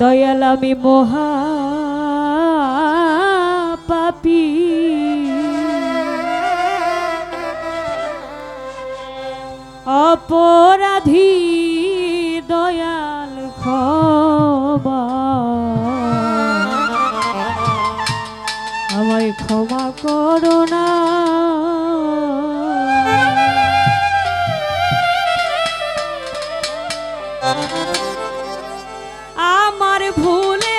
দয়াল আমি মহা পাপি। অপরাধী দয়াল ক্ষমা। আমায় ক্ষমা করো না। আমার ভুল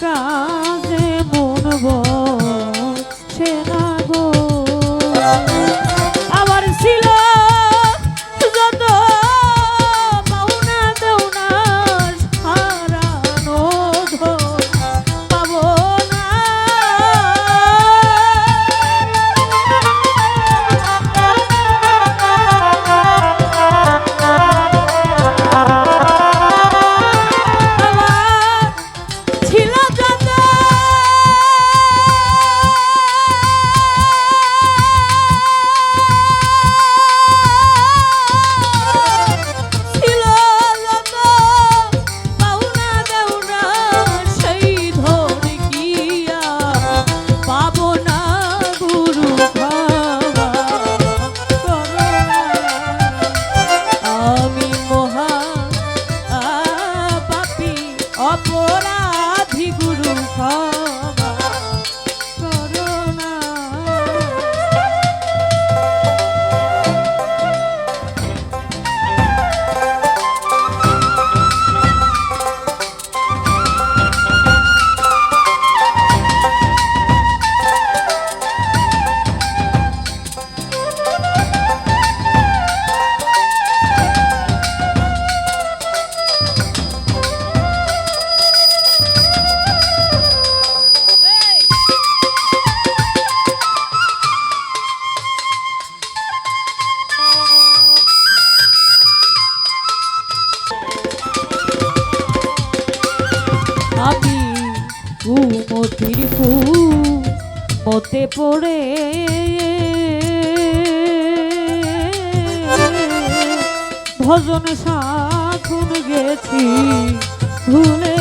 কা মতির ফুল মতে পড়ে। ভজন সাধন গেছি ভুলে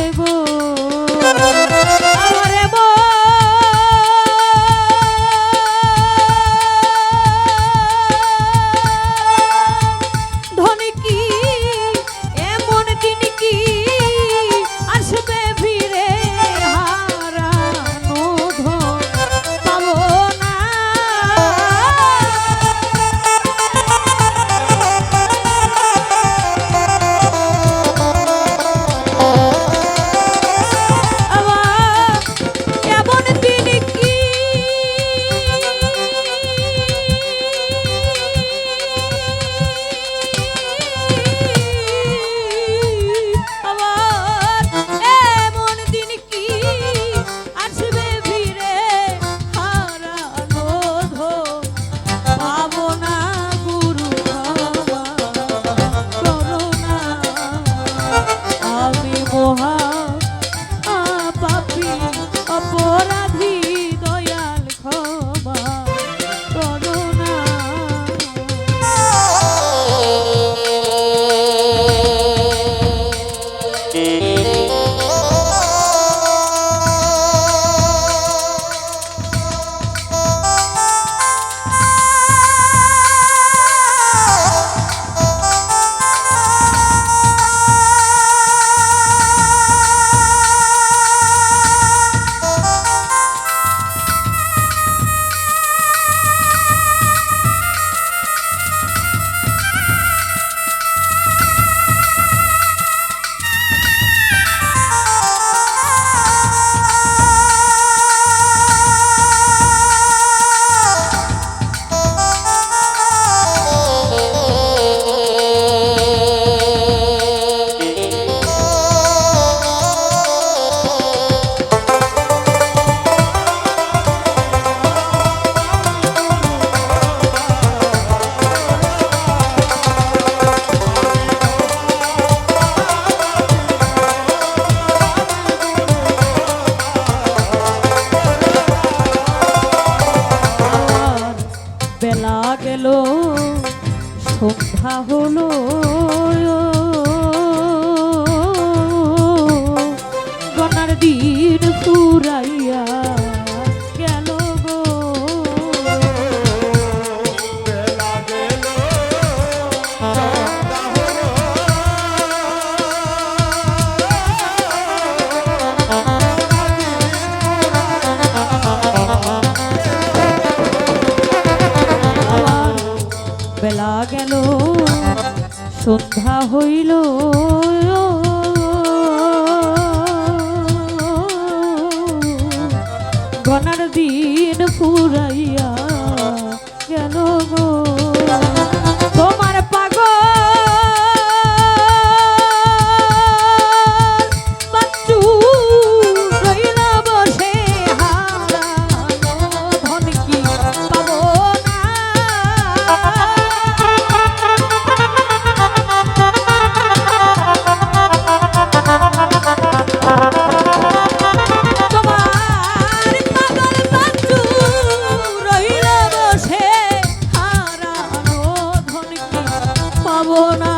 সন্ধ্যা হইল। গনার দিন ফুরাইয়া না